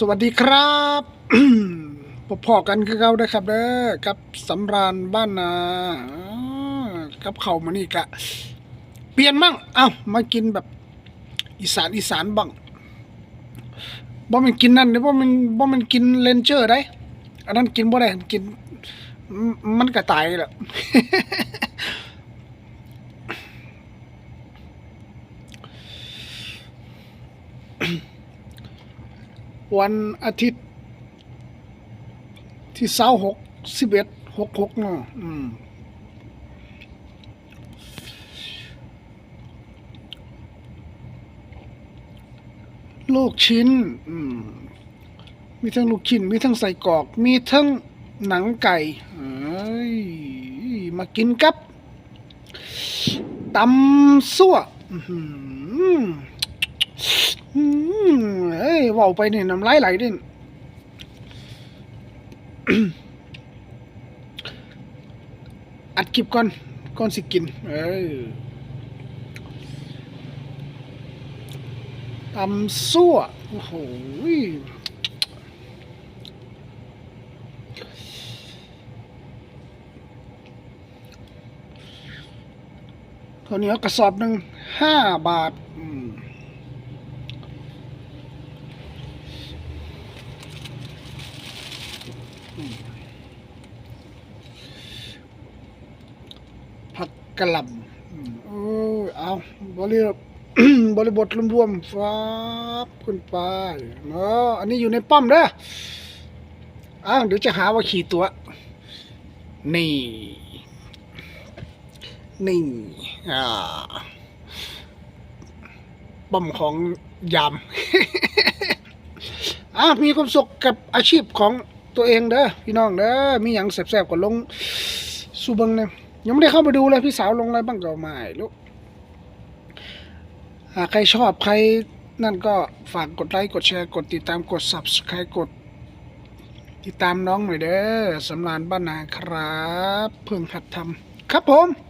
สวัสดีครับพบพอกันคือเขานะครับเด้อกับสำราญบ้านนาอกับเขามานี่กะ เปลี่ยนมั่งเอ้ามากินแบบ อีสานอีสานบ้างบ่มันกินนั่นเด้อบ่มันบ่มันกินเลนเจอร์ได้ อันนั้นกินบ่ได้กิน มันก็ตายแหละ วันอาทิตย์ ที่เสาหกสิบเอ็ดหกหกเนาะอืมลูกชิ้น อืม มีทั้งลูกชิ้น มีทั้งใส่กรอก มีทั้งหนังไก่มากินกับตำซั่วอืม เอ้ยว้าไปเนี่ยน้ำลายไหลด่นอัดคลิปก่อนก่อนสิกิน เออตำซั่วโอ้โหยข้าวเหนียวกระสอบหนึ่งห้าบาท อืม ผักกะหล่ำเออเอาบริบริบทรวมๆฟ้าขึ้นไปเนาะอันนี้อยู่ในป้อมเด้ออ้าวเดี๋ยวจะหาว่าขี่ตัว นี่ นี่ อ่า ป้อมของยาม อะมีความสุขกับอาชีพของ ตัวเองเด้อพี่น้องเด้อมีอย่างแสบๆก็ลงสูบังเนี่ยยังไม่ได้เข้าไปดูเลยพี่สาวลงอะไรบ้างก็ไม่ลูกหากใครชอบใครนั่นก็ฝากกดไลค์กดแชร์กดติดตามกด subscribe กด ติดตามน้องหน่อยเด้อสำรานบ้านนาครับ เพิ่งหัดทำครับผม